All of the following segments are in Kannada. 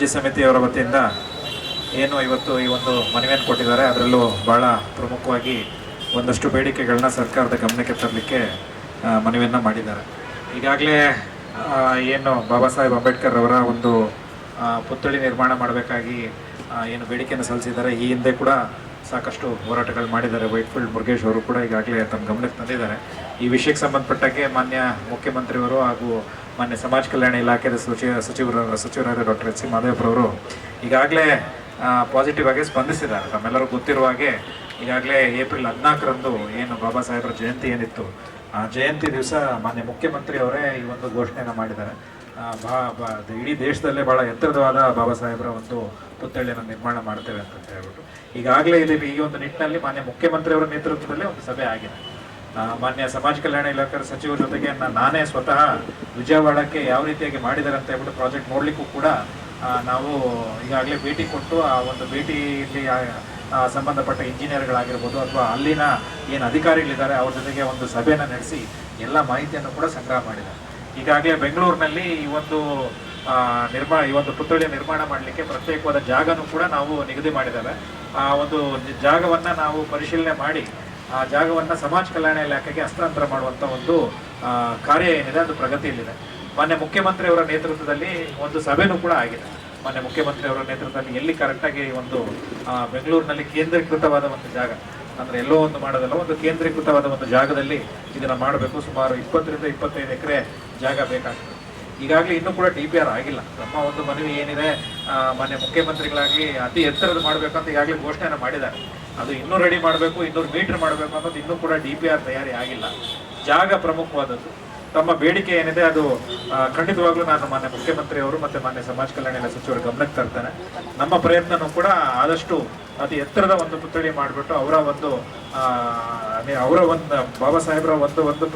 ರಾಜ್ಯ ಸಮಿತಿಯವರ ವತಿಯಿಂದ ಏನು ಇವತ್ತು ಈ ಒಂದು ಮನವಿಯನ್ನು ಕೊಟ್ಟಿದ್ದಾರೆ, ಅದರಲ್ಲೂ ಭಾಳ ಪ್ರಮುಖವಾಗಿ ಒಂದಷ್ಟು ಬೇಡಿಕೆಗಳನ್ನ ಸರ್ಕಾರದ ಗಮನಕ್ಕೆ ತರಲಿಕ್ಕೆ ಮನವಿಯನ್ನು ಮಾಡಿದ್ದಾರೆ. ಈಗಾಗಲೇ ಏನು ಬಾಬಾ ಸಾಹೇಬ್ ಅಂಬೇಡ್ಕರ್ ಅವರ ಒಂದು ಪುತ್ಥಳಿ ನಿರ್ಮಾಣ ಮಾಡಬೇಕಾಗಿ ಏನು ಬೇಡಿಕೆಯನ್ನು ಸಲ್ಲಿಸಿದ್ದಾರೆ, ಈ ಹಿಂದೆ ಕೂಡ ಸಾಕಷ್ಟು ಹೋರಾಟಗಳು ಮಾಡಿದ್ದಾರೆ. ವೈಟ್ಫೀಲ್ಡ್ ಮುರುಗೇಶ್ ಅವರು ಕೂಡ ಈಗಾಗಲೇ ತಮ್ಮ ಗಮನಕ್ಕೆ ತಂದಿದ್ದಾರೆ. ಈ ವಿಷಯಕ್ಕೆ ಸಂಬಂಧಪಟ್ಟಂಗೆ ಮಾನ್ಯ ಮುಖ್ಯಮಂತ್ರಿಯವರು ಹಾಗೂ ಮಾನ್ಯ ಸಮಾಜ ಕಲ್ಯಾಣ ಇಲಾಖೆಯ ಸಚಿವ, ಸಚಿವರ, ಸಚಿವರಾದ ಡಾಕ್ಟರ್ ಎಚ್ ಸಿ ಮಾದೇವರವರು ಈಗಾಗಲೇ ಪಾಸಿಟಿವ್ ಆಗಿ ಸ್ಪಂದಿಸಿದ್ದಾರೆ. ತಮ್ಮೆಲ್ಲರೂ ಗೊತ್ತಿರುವ ಹಾಗೆ ಈಗಾಗಲೇ ಏಪ್ರಿಲ್ ಹದಿನಾಲ್ಕರಂದು ಏನು ಬಾಬಾ ಸಾಹೇಬರ ಜಯಂತಿ ಏನಿತ್ತು, ಆ ಜಯಂತಿ ದಿವಸ ಮಾನ್ಯ ಮುಖ್ಯಮಂತ್ರಿ ಅವರೇ ಈ ಒಂದು ಘೋಷಣೆಯನ್ನು ಮಾಡಿದ್ದಾರೆ. ಬಾ ಬಾ, ಇಡೀ ದೇಶದಲ್ಲೇ ಭಾಳ ಎತ್ತರದವಾದ ಬಾಬಾ ಸಾಹೇಬರ ಒಂದು ಪುತ್ಥಳಿಯನ್ನು ನಿರ್ಮಾಣ ಮಾಡ್ತೇವೆ ಅಂತ ಹೇಳ್ಬಿಟ್ಟು ಈಗಾಗಲೇ ಇದೀವಿ ಈ ಒಂದು ನಿಟ್ಟಿನಲ್ಲಿ ಮಾನ್ಯ ಮುಖ್ಯಮಂತ್ರಿಯವರ ನೇತೃತ್ವದಲ್ಲಿ ಒಂದು ಸಭೆ ಆಗಿದೆ. ಮಾನ್ಯ ಸಮಾಜ ಕಲ್ಯಾಣ ಇಲಾಖೆ ಸಚಿವರ ಜೊತೆಗೆ ನಾನೇ ಸ್ವತಃ ವಿಜಯವಾಡಕ್ಕೆ ಯಾವ ರೀತಿಯಾಗಿ ಮಾಡಿದ್ದಾರೆ ಅಂತ ಹೇಳ್ಬಿಟ್ಟು ಪ್ರಾಜೆಕ್ಟ್ ನೋಡ್ಲಿಕ್ಕೂ ಕೂಡ ನಾವು ಈಗಾಗಲೇ ಭೇಟಿ ಕೊಟ್ಟು ಆ ಒಂದು ಭೇಟಿಯಲ್ಲಿ ಸಂಬಂಧಪಟ್ಟ ಇಂಜಿನಿಯರ್ಗಳಾಗಿರ್ಬೋದು ಅಥವಾ ಅಲ್ಲಿನ ಏನು ಅಧಿಕಾರಿಗಳಿದ್ದಾರೆ ಅವ್ರ ಜೊತೆಗೆ ಒಂದು ಸಭೆಯನ್ನು ನಡೆಸಿ ಎಲ್ಲ ಮಾಹಿತಿಯನ್ನು ಕೂಡ ಸಂಗ್ರಹ ಮಾಡಿದ್ದಾರೆ. ಈಗಾಗಲೇ ಬೆಂಗಳೂರಿನಲ್ಲಿ ಈ ಒಂದು ನಿರ್ಮಾಣ, ಈ ಒಂದು ಪುತ್ಥಳಿ ನಿರ್ಮಾಣ ಮಾಡಲಿಕ್ಕೆ ಪ್ರತ್ಯೇಕವಾದ ಜಾಗನೂ ಕೂಡ ನಾವು ನಿಗದಿ ಮಾಡಿದ್ದೇವೆ. ಆ, ಒಂದು ಜಾಗವನ್ನ ನಾವು ಪರಿಶೀಲನೆ ಮಾಡಿ, ಆ ಜಾಗವನ್ನ ಸಮಾಜ ಕಲ್ಯಾಣ ಇಲಾಖೆಗೆ ಹಸ್ತಾಂತರ ಮಾಡುವಂತ ಒಂದು ಕಾರ್ಯ ಏನಿದೆ, ಅದು ಪ್ರಗತಿಯಲ್ಲಿದೆ. ಮಾನ್ಯ ಮುಖ್ಯಮಂತ್ರಿಯವರ ನೇತೃತ್ವದಲ್ಲಿ ಒಂದು ಸಭೆನೂ ಕೂಡ ಆಗಿದೆ. ಮಾನ್ಯ ಮುಖ್ಯಮಂತ್ರಿಯವರ ನೇತೃತ್ವದಲ್ಲಿ ಎಲ್ಲಿ ಕರೆಕ್ಟಾಗಿ ಒಂದು ಬೆಂಗಳೂರಿನಲ್ಲಿ ಕೇಂದ್ರೀಕೃತವಾದ ಒಂದು ಜಾಗ, ಅಂದ್ರೆ ಎಲ್ಲೋ ಒಂದು ಮಾಡೋದಲ್ಲ, ಒಂದು ಕೇಂದ್ರೀಕೃತವಾದ ಒಂದು ಜಾಗದಲ್ಲಿ ಇದನ್ನ ಮಾಡಬೇಕು. ಸುಮಾರು ಇಪ್ಪತ್ತರಿಂದ ಇಪ್ಪತ್ತೈದು ಎಕರೆ ಜಾಗ ಬೇಕಾಗ್ತದೆ. ಈಗಾಗಲೇ ಇನ್ನೂ ಕೂಡ ಡಿ ಪಿ ಆರ್ ಆಗಿಲ್ಲ. ನಮ್ಮ ಒಂದು ಮನವಿ ಏನಿದೆ ಮಾನ್ಯ ಮುಖ್ಯಮಂತ್ರಿಗಳಾಗಿ ಅತಿ ಎತ್ತರದ ಮಾಡಬೇಕು ಅಂತ ಈಗಾಗಲೇ ಘೋಷಣೆಯನ್ನು ಮಾಡಿದ್ದಾರೆ. ಅದು ಇನ್ನೂ ರೆಡಿ ಮಾಡಬೇಕು, ಇನ್ನೂರು ಮೀಟರ್ ಮಾಡಬೇಕು ಅನ್ನೋದು ಇನ್ನೂ ಕೂಡ ಡಿ ತಯಾರಿ ಆಗಿಲ್ಲ. ಜಾಗ ಪ್ರಮುಖವಾದದ್ದು. ತಮ್ಮ ಬೇಡಿಕೆ ಏನಿದೆ ಅದು ಖಂಡಿತವಾಗ್ಲೂ ನಾನು ಮಾನ್ಯ ಮುಖ್ಯಮಂತ್ರಿಯವರು ಮತ್ತೆ ಮಾನ್ಯ ಸಮಾಜ ಕಲ್ಯಾಣ ಸಚಿವರ ಗಮನಕ್ಕೆ ತರ್ತೇನೆ. ನಮ್ಮ ಪ್ರಯತ್ನನೂ ಕೂಡ ಆದಷ್ಟು ಅತಿ ಎತ್ತರದ ಒಂದು ಪುತ್ಥಳಿ ಮಾಡಿಬಿಟ್ಟು ಅವರ ಒಂದು ಅವರ ಒಂದು, ಬಾಬಾ ಸಾಹೇಬರ ಒಂದು ಒಂದು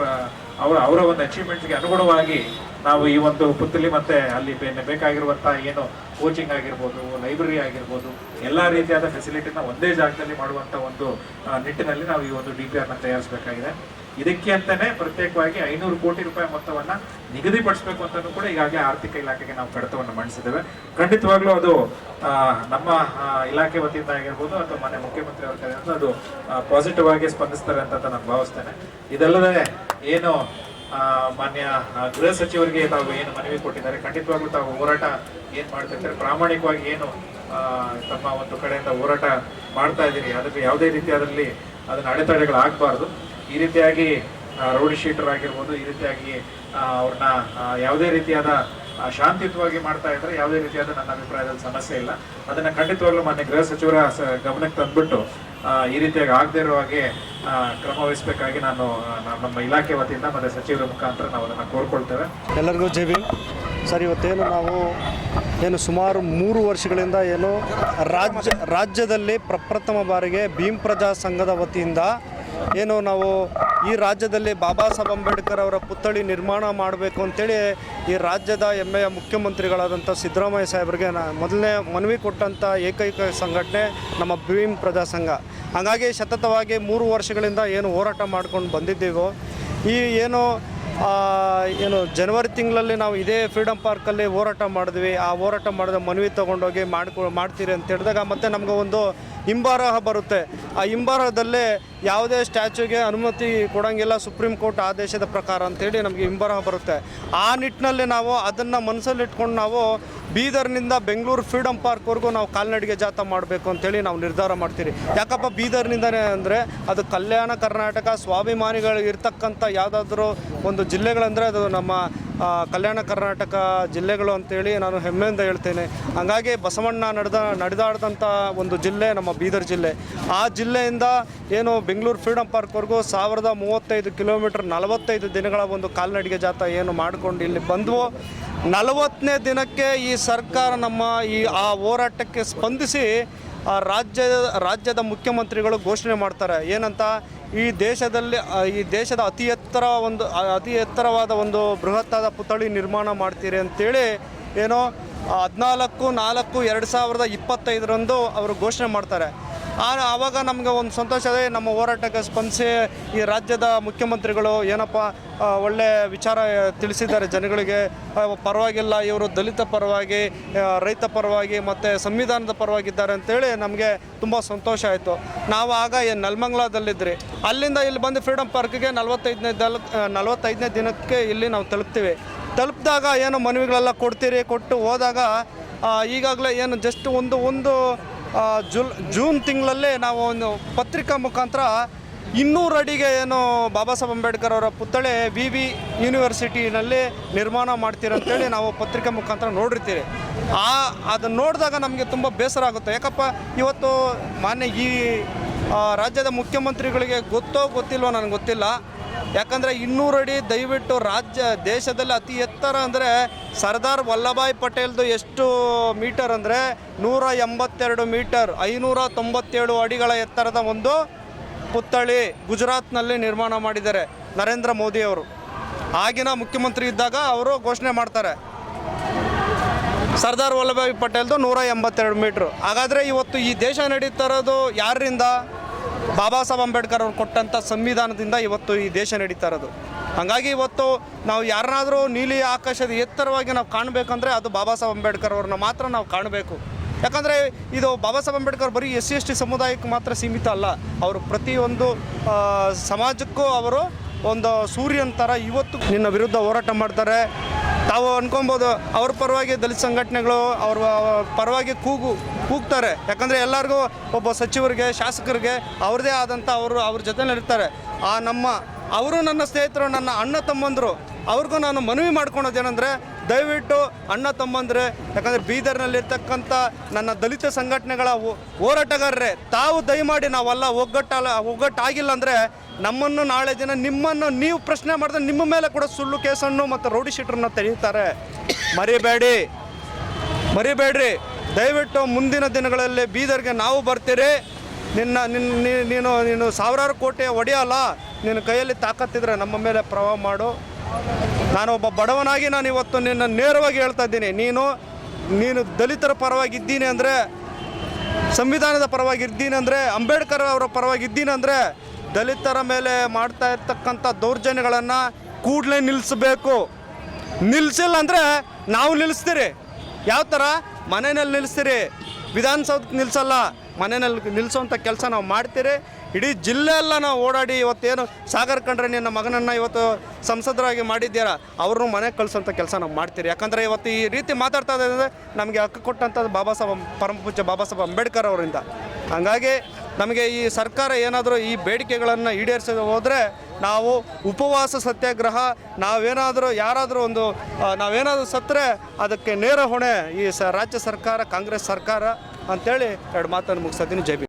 ಅವರ ಅವರ ಒಂದು ಅಚೀವ್ಮೆಂಟ್ಸ್ಗೆ ಅನುಗುಣವಾಗಿ ನಾವು ಈ ಒಂದು ಪುತ್ಥಳಿ ಮತ್ತೆ ಅಲ್ಲಿ ಬೇಕಾಗಿರುವಂತಹ ಏನು ಕೋಚಿಂಗ್ ಆಗಿರ್ಬೋದು ಲೈಬ್ರರಿ ಆಗಿರ್ಬೋದು, ಎಲ್ಲ ರೀತಿಯಾದ ಫೆಸಿಲಿಟಿನ ಒಂದೇ ಜಾಗದಲ್ಲಿ ಮಾಡುವಂತ ಒಂದು ನಿಟ್ಟಿನಲ್ಲಿ ನಾವು ಈ ಒಂದು ಡಿ ಪಿ ಆರ್ನ ತಯಾರಿಸಬೇಕಾಗಿದೆ. ಇದಕ್ಕೆ ಅಂತಾನೆ ಪ್ರತ್ಯೇಕವಾಗಿ ಐನೂರು ಕೋಟಿ ರೂಪಾಯಿ ಮೊತ್ತವನ್ನ ನಿಗದಿಪಡಿಸಬೇಕು ಅಂತಾನು ಕೂಡ ಈಗಾಗಲೇ ಆರ್ಥಿಕ ಇಲಾಖೆಗೆ ನಾವು ಕಡತವನ್ನು ಮಂಡಿಸಿದ್ದೇವೆ. ಖಂಡಿತವಾಗ್ಲೂ ಅದು ನಮ್ಮ ಇಲಾಖೆ ವತಿಯಿಂದ ಆಗಿರ್ಬೋದು ಅಥವಾ ಮಾನ್ಯ ಮುಖ್ಯಮಂತ್ರಿ ಅವರ ಕಡೆಯಿಂದ ಅದು ಪಾಸಿಟಿವ್ ಆಗಿ ಸ್ಪಂದಿಸ್ತಾರೆ ಅಂತ ನಾನು ಭಾವಿಸ್ತೇನೆ. ಇದಲ್ಲದೆ ಏನು ಮಾನ್ಯ ಗೃಹ ಸಚಿವರಿಗೆ ತಾವು ಏನು ಮನವಿ ಕೊಟ್ಟಿದ್ದಾರೆ, ಖಂಡಿತವಾಗ್ಲೂ ತಾವು ಹೋರಾಟ ಏನ್ ಮಾಡ್ತಿರ್ತಾರೆ ಪ್ರಾಮಾಣಿಕವಾಗಿ ಏನು ತಮ್ಮ ಒಂದು ಕಡೆಯಿಂದ ಹೋರಾಟ ಮಾಡ್ತಾ ಇದ್ದೀರಿ, ಅದಕ್ಕೆ ಯಾವುದೇ ರೀತಿ ಅದರಲ್ಲಿ ಅದನ್ನ ಅಡೆತಡೆಗಳು ಆಗಬಾರ್ದು ಈ ರೀತಿಯಾಗಿ ರೌಡಿ ಶೀಟರ್ ಆಗಿರ್ಬೋದು, ಈ ರೀತಿಯಾಗಿ ಅವ್ರನ್ನ ಯಾವುದೇ ರೀತಿಯಾದ ಶಾಂತಿಯುತವಾಗಿ ಮಾಡ್ತಾ ಇದ್ರೆ ಯಾವುದೇ ರೀತಿಯಾದ ನನ್ನ ಅಭಿಪ್ರಾಯದಲ್ಲಿ ಸಮಸ್ಯೆ ಇಲ್ಲ. ಅದನ್ನ ಖಂಡಿತವಾಗ್ಲೂ ಮಾನ್ಯ ಗೃಹ ಸಚಿವರ ಗಮನಕ್ಕೆ ತಂದ್ಬಿಟ್ಟು ಈ ರೀತಿಯಾಗಿ ಆಗದೇ ಇರೋ ಹಾಗೆ ಕ್ರಮ ವಹಿಸಬೇಕಾಗಿ ನಾನು ನಮ್ಮ- ಇಲಾಖೆ ವತಿಯಿಂದ ಮತ್ತೆ ಸಚಿವರ ಮುಖಾಂತರ ನಾವು ಅದನ್ನು ಕೋರ್ಕೊಳ್ತೇವೆ. ಎಲ್ಲರಿಗೂ ಜೈ ಸರ್, ಇವತ್ತೇನು ನಾವು ಏನು ಸುಮಾರು ಮೂರು ವರ್ಷಗಳಿಂದ ಏನು ರಾಜ್ಯ, ರಾಜ್ಯದಲ್ಲಿ ಪ್ರಪ್ರಥಮ ಬಾರಿಗೆ ಭೀಮ್ ಪ್ರಜಾ ಸಂಘದ ವತಿಯಿಂದ ಏನು ನಾವು ಈ ರಾಜ್ಯದಲ್ಲಿ ಬಾಬಾ ಸಾಹೇಬ್ ಅಂಬೇಡ್ಕರ್ ಅವರ ಪುತ್ಥಳಿ ನಿರ್ಮಾಣ ಮಾಡಬೇಕು ಅಂತೇಳಿ ಈ ರಾಜ್ಯದ ಹೆಮ್ಮೆಯ ಮುಖ್ಯಮಂತ್ರಿಗಳಾದಂಥ ಸಿದ್ದರಾಮಯ್ಯ ಸಾಹೇಬರಿಗೆ ನಾ ಮೊದಲನೇ ಮನವಿ ಕೊಟ್ಟಂಥ ಏಕೈಕ ಸಂಘಟನೆ ನಮ್ಮ ಭೀಮ್ ಪ್ರಜಾ ಸಂಘ. ಹಾಗಾಗಿ ಸತತವಾಗಿ ಮೂರು ವರ್ಷಗಳಿಂದ ಏನು ಹೋರಾಟ ಮಾಡ್ಕೊಂಡು ಬಂದಿದ್ದೀವೋ, ಈ ಏನು ಏನು ಜನವರಿ ತಿಂಗಳಲ್ಲಿ ನಾವು ಇದೇ ಫ್ರೀಡಮ್ ಪಾರ್ಕಲ್ಲಿ ಹೋರಾಟ ಮಾಡಿದ್ವಿ. ಆ ಹೋರಾಟ ಮಾಡಿದ ಮನವಿ ತೊಗೊಂಡೋಗಿ ಮಾಡ್ಕೊ, ಮಾಡ್ತೀರಿ ಅಂತ ಹೇಳಿದಾಗ ಮತ್ತೆ ನಮಗೆ ಒಂದು ಹಿಂಬಾರಹ ಬರುತ್ತೆ. ಆ ಹಿಂಬಾರಹದಲ್ಲೇ ಯಾವುದೇ ಸ್ಟ್ಯಾಚ್ಯೂಗೆ ಅನುಮತಿ ಕೊಡೋಂಗಿಲ್ಲ ಸುಪ್ರೀಂ ಕೋರ್ಟ್ ಆದೇಶದ ಪ್ರಕಾರ ಅಂತೇಳಿ ನಮಗೆ ಹಿಂಬರಹ ಬರುತ್ತೆ. ಆ ನಿಟ್ಟಿನಲ್ಲಿ ನಾವು ಅದನ್ನು ಮನಸ್ಸಲ್ಲಿಟ್ಕೊಂಡು ನಾವು ಬೀದರ್ನಿಂದ ಬೆಂಗಳೂರು ಫ್ರೀಡಮ್ ಪಾರ್ಕ್ವರೆಗೂ ನಾವು ಕಾಲ್ನಡಿಗೆ ಜಾಥಾ ಮಾಡಬೇಕು ಅಂತೇಳಿ ನಾವು ನಿರ್ಧಾರ ಮಾಡ್ತೀರಿ. ಯಾಕಪ್ಪ ಬೀದರ್ನಿಂದನೇ ಅಂದರೆ ಅದು ಕಲ್ಯಾಣ ಕರ್ನಾಟಕ ಸ್ವಾಭಿಮಾನಿಗಳು ಇರ್ತಕ್ಕಂಥ ಯಾವುದಾದ್ರೂ ಒಂದು ಜಿಲ್ಲೆಗಳಂದರೆ ಅದು ನಮ್ಮ ಕಲ್ಯಾಣ ಕರ್ನಾಟಕ ಜಿಲ್ಲೆಗಳು ಅಂತೇಳಿ ನಾನು ಹೆಮ್ಮೆಯಿಂದ ಹೇಳ್ತೇನೆ. ಹಂಗಾಗಿ ಬಸವಣ್ಣ ನಡೆದ ನಡೆದಾಡಿದಂಥ ಒಂದು ಜಿಲ್ಲೆ ನಮ್ಮ ಬೀದರ್ ಜಿಲ್ಲೆ. ಆ ಜಿಲ್ಲೆಯಿಂದ ಏನು ಬೆಂಗಳೂರು ಫ್ರೀಡಮ್ ಪಾರ್ಕ್ವರೆಗೂ ಸಾವಿರದ ಮೂವತ್ತೈದು ಕಿಲೋಮೀಟರ್ ನಲವತ್ತೈದು ದಿನಗಳ ಒಂದು ಕಾಲ್ನಡಿಗೆ ಜಾಥಾ ಏನು ಮಾಡಿಕೊಂಡು ಇಲ್ಲಿ ಬಂದವು. ನಲವತ್ತನೇ ದಿನಕ್ಕೆ ಈ ಸರ್ಕಾರ ನಮ್ಮ ಈ, ಆ ಹೋರಾಟಕ್ಕೆ ಸ್ಪಂದಿಸಿ ರಾಜ್ಯ, ರಾಜ್ಯದ ಮುಖ್ಯಮಂತ್ರಿಗಳು ಘೋಷಣೆ ಮಾಡ್ತಾರೆ. ಏನಂತ? ಈ ದೇಶದಲ್ಲಿ ಈ ದೇಶದ ಅತಿ ಎತ್ತರ ಒಂದು ಅತಿ ಎತ್ತರವಾದ ಒಂದು ಬೃಹತ್ತಾದ ಪುತ್ಥಳಿ ನಿರ್ಮಾಣ ಮಾಡ್ತೀರಿ ಅಂತೇಳಿ ಏನೋ ಹದಿನಾಲ್ಕು, ನಾಲ್ಕು, ಎರಡು ಸಾವಿರದ ಇಪ್ಪತ್ತೈದರಂದು ಅವರು ಘೋಷಣೆ ಮಾಡ್ತಾರೆ. ಆವಾಗ ನಮಗೆ ಒಂದು ಸಂತೋಷ ಅದೇ, ನಮ್ಮ ಹೋರಾಟಕ್ಕೆ ಸ್ಪಂದಿಸಿ ಈ ರಾಜ್ಯದ ಮುಖ್ಯಮಂತ್ರಿಗಳು ಏನಪ್ಪ ಒಳ್ಳೆ ವಿಚಾರ ತಿಳಿಸಿದ್ದಾರೆ ಜನಗಳಿಗೆ. ಪರವಾಗಿಲ್ಲ, ಇವರು ದಲಿತ ಪರವಾಗಿ ರೈತ ಪರವಾಗಿ ಮತ್ತು ಸಂವಿಧಾನದ ಪರವಾಗಿದ್ದಾರೆ ಅಂತೇಳಿ ನಮಗೆ ತುಂಬ ಸಂತೋಷ ಆಯಿತು. ನಾವು ಆಗ ನೆಲಮಂಗ್ಲದಲ್ಲಿದ್ರಿ. ಅಲ್ಲಿಂದ ಇಲ್ಲಿ ಬಂದು ಫ್ರೀಡಮ್ ಪಾರ್ಕ್ಗೆ ನಲವತ್ತೈದನೇ ದಲ್ ನಲವತ್ತೈದನೇ ದಿನಕ್ಕೆ ಇಲ್ಲಿ ನಾವು ತಲುಪ್ತೀವಿ. ತಲುಪಿದಾಗ ಏನು ಮನವಿಗಳೆಲ್ಲ ಕೊಡ್ತೀರಿ, ಕೊಟ್ಟು ಹೋದಾಗ ಈಗಾಗಲೇ ಏನು ಜಸ್ಟ್ ಒಂದು ಒಂದು ಜುಲ್, ಜೂನ್ ತಿಂಗಳಲ್ಲೇ ನಾವು ಒಂದು ಪತ್ರಿಕಾ ಮುಖಾಂತರ ಇನ್ನೂರು ಅಡಿಗೆ ಏನು ಬಾಬಾ ಸಾಹೇಬ್ ಅಂಬೇಡ್ಕರ್ ಅವರ ಪುತ್ಥಳೆ ವಿ ವಿ ಯೂನಿವರ್ಸಿಟಿನಲ್ಲಿ ನಿರ್ಮಾಣ ಮಾಡ್ತೀರಂತೇಳಿ ನಾವು ಪತ್ರಿಕೆ ಮುಖಾಂತರ ನೋಡಿರ್ತೀವಿ ಆ, ಅದನ್ನು ನೋಡಿದಾಗ ನಮಗೆ ತುಂಬ ಬೇಸರ ಆಗುತ್ತೆ. ಯಾಕಪ್ಪ, ಇವತ್ತು ಮಾನ್ಯ ಈ ರಾಜ್ಯದ ಮುಖ್ಯಮಂತ್ರಿಗಳಿಗೆ ಗೊತ್ತೋ ಗೊತ್ತಿಲ್ವೋ ನನಗೆ ಗೊತ್ತಿಲ್ಲ. ಯಾಕಂದರೆ ಇನ್ನೂರು ಅಡಿ ದಯವಿಟ್ಟು ರಾಜ್ಯ ದೇಶದಲ್ಲಿ ಅತಿ ಎತ್ತರ ಅಂದರೆ ಸರ್ದಾರ್ ವಲ್ಲಭಾಯ್ ಪಟೇಲ್ದು ಎಷ್ಟು ಮೀಟರ್ ಅಂದರೆ ನೂರ ಎಂಬತ್ತೆರಡು ಮೀಟರ್, ಐನೂರ ತೊಂಬತ್ತೇಳು ಅಡಿಗಳ ಎತ್ತರದ ಒಂದು ಪುತ್ಥಳಿ ಗುಜರಾತ್ನಲ್ಲಿ ನಿರ್ಮಾಣ ಮಾಡಿದ್ದಾರೆ ನರೇಂದ್ರ ಮೋದಿಯವರು ಆಗಿನ ಮುಖ್ಯಮಂತ್ರಿ ಇದ್ದಾಗ ಅವರು ಘೋಷಣೆ ಮಾಡ್ತಾರೆ. ಸರ್ದಾರ್ ವಲ್ಲಭಾಯ್ ಪಟೇಲ್ದು ನೂರ ಎಂಬತ್ತೆರಡು ಮೀಟ್ರ್. ಹಾಗಾದರೆ ಇವತ್ತು ಈ ದೇಶ ನಡೀತಾ ಇರೋದು ಯಾರಿಂದ? ಬಾಬಾ ಸಾಹೇಬ್ ಅಂಬೇಡ್ಕರ್ ಅವ್ರು ಕೊಟ್ಟಂಥ ಸಂವಿಧಾನದಿಂದ ಇವತ್ತು ಈ ದೇಶ ನಡೀತಾ ಇರೋದು. ಹಾಗಾಗಿ ಇವತ್ತು ನಾವು ಯಾರನ್ನಾದರೂ ನೀಲಿ ಆಕಾಶದ ಎತ್ತರವಾಗಿ ನಾವು ಕಾಣಬೇಕಂದ್ರೆ ಅದು ಬಾಬಾ ಸಾಹೇಬ್ ಅಂಬೇಡ್ಕರ್ ಅವ್ರನ್ನ ಮಾತ್ರ ನಾವು ಕಾಣಬೇಕು. ಯಾಕಂದರೆ ಇದು ಬಾಬಾ ಸಾಹೇಬ್ ಅಂಬೇಡ್ಕರ್ ಬರೀ ಎಸ್ ಸಿ ಎಸ್ ಟಿ ಸಮುದಾಯಕ್ಕೆ ಮಾತ್ರ ಸೀಮಿತ ಅಲ್ಲ. ಅವರು ಪ್ರತಿಯೊಂದು ಸಮಾಜಕ್ಕೂ ಅವರು ಒಂದು ಸೂರ್ಯನ ಥರ ಇವತ್ತು ನಿನ್ನ ವಿರುದ್ಧ ಹೋರಾಟ ಮಾಡ್ತಾರೆ. ತಾವು ಅನ್ಕೊಬೋದು ಅವ್ರ ಪರವಾಗಿ ದಲಿತ ಸಂಘಟನೆಗಳು ಅವ್ರ ಪರವಾಗಿ ಕೂಗು, ಕೂಗ್ತಾರೆ. ಯಾಕಂದರೆ ಎಲ್ಲರಿಗೂ ಒಬ್ಬ ಸಚಿವರಿಗೆ, ಶಾಸಕರಿಗೆ ಅವ್ರದೇ ಆದಂಥ ಅವರು ಅವ್ರ ಜೊತೆಲಿರ್ತಾರೆ ಆ ನಮ್ಮ, ಅವರು ನನ್ನ ಸ್ನೇಹಿತರು, ನನ್ನ ಅಣ್ಣ ತಮ್ಮಂದರು, ಅವ್ರಿಗೂ ನಾನು ಮನವಿ ಮಾಡ್ಕೊಳೋದೇನೆಂದರೆ ದಯವಿಟ್ಟು ಅಣ್ಣ ತಮ್ಮಂದ್ರೆ, ಯಾಕಂದರೆ ಬೀದರ್ನಲ್ಲಿರ್ತಕ್ಕಂಥ ನನ್ನ ದಲಿತ ಸಂಘಟನೆಗಳ ಹೋರಾಟಗಾರರೇ, ತಾವು ದಯಮಾಡಿ ನಾವೆಲ್ಲ ಒಗ್ಗಟ್ಟಲ್ಲ ಒಗ್ಗಟ್ಟಾಗಿಲ್ಲ ಅಂದರೆ ನಮ್ಮನ್ನು ನಾಳೆ ದಿನ ನಿಮ್ಮನ್ನು ನೀವು ಪ್ರಶ್ನೆ ಮಾಡಿದ್ರೆ ನಿಮ್ಮ ಮೇಲೆ ಕೂಡ ಸುಳ್ಳು ಕೇಸನ್ನು ಮತ್ತು ರೌಡಿ ಶೀಟ್ರನ್ನ ತೆರೀತಾರೆ. ಮರಿಬೇಡಿ. ಮರಿಬೇಡ್ರಿ. ದಯವಿಟ್ಟು ಮುಂದಿನ ದಿನಗಳಲ್ಲಿ ಬೀದರ್ಗೆ ನಾವು ಬರ್ತೀರಿ. ನಿನ್ನ ನಿನ್ನ ನೀನು ನೀನು ಸಾವಿರಾರು ಕೋಟಿ ಒಡೆಯಲ್ಲ. ನಿನ್ನ ಕೈಯಲ್ಲಿ ತಾಕತ್ತಿದ್ರೆ ನಮ್ಮ ಮೇಲೆ ಪ್ರಭಾವ ಮಾಡು. ನಾನು ಒಬ್ಬ ಬಡವನಾಗಿ ನಾನು ಇವತ್ತು ನಿನ್ನ ನೇರವಾಗಿ ಹೇಳ್ತಾ ಇದ್ದೀನಿ. ನೀನು ನೀನು ದಲಿತರ ಪರವಾಗಿದ್ದೀನಿ ಅಂದರೆ, ಸಂವಿಧಾನದ ಪರವಾಗಿದ್ದೀನಿ ಅಂದರೆ, ಅಂಬೇಡ್ಕರ್ ಅವರ ಪರವಾಗಿದ್ದೀನಿ ಅಂದರೆ, ದಲಿತರ ಮೇಲೆ ಮಾಡ್ತಾ ಇರ್ತಕ್ಕಂಥ ದೌರ್ಜನ್ಯಗಳನ್ನು ಕೂಡಲೇ ನಿಲ್ಲಿಸಬೇಕು ನಿಲ್ಲಿಸಿಲ್ಲ ಅಂದರೆ ನಾವು ನಿಲ್ಲಿಸ್ತೀರಿ ಯಾವ ಥರ ಮನೆಯಲ್ಲಿ ನಿಲ್ಲಿಸ್ತೀರಿ ವಿಧಾನಸೌಧಕ್ಕೆ ನಿಲ್ಲಿಸಲ್ಲ ಮನೆಯಲ್ಲಿ ನಿಲ್ಲಿಸೋವಂಥ ಕೆಲಸ ನಾವು ಮಾಡ್ತೀರಿ. ಇಡೀ ಜಿಲ್ಲೆ ಎಲ್ಲ ನಾವು ಓಡಾಡಿ ಇವತ್ತೇನು ಸಾಗರ್ ಕಂಡ್ರೆ ನಿನ್ನ ಮಗನನ್ನು ಇವತ್ತು ಸಂಸದರಾಗಿ ಮಾಡಿದ್ದೀರಾ? ಅವ್ರನ್ನೂ ಮನೆಗೆ ಕಳಿಸೋಂಥ ಕೆಲಸ ನಾವು ಮಾಡ್ತೀರಿ. ಯಾಕಂದರೆ ಇವತ್ತು ಈ ರೀತಿ ಮಾತಾಡ್ತಾ ಇದ್ದಾರೆ ನಮಗೆ ಹಕ್ಕು ಕೊಟ್ಟಂಥದ್ದು ಬಾಬಾ ಸಾಹೇಬ್ ಪರಮ ಪೂಜ್ಯ ಬಾಬಾ ಸಾಹೇಬ್ ಅಂಬೇಡ್ಕರ್ ಅವರಿಂದ. ಹಾಗಾಗಿ ನಮಗೆ ಈ ಸರ್ಕಾರ ಏನಾದರೂ ಈ ಬೇಡಿಕೆಗಳನ್ನು ಈಡೇರಿಸದೆ ಹೋದರೆ ನಾವು ಉಪವಾಸ ಸತ್ಯಾಗ್ರಹ, ನಾವೇನಾದರೂ ಯಾರಾದರೂ ಒಂದು ನಾವೇನಾದರೂ ಸತ್ತರೆ ಅದಕ್ಕೆ ನೇರ ಹೊಣೆ ಈ ಸ, ರಾಜ್ಯ ಸರ್ಕಾರ, ಕಾಂಗ್ರೆಸ್ ಸರ್ಕಾರ ಅಂತೇಳಿ ಎರಡು ಮಾತನ್ನು ಮುಗಿಸ್ತೀನಿ ಜೈ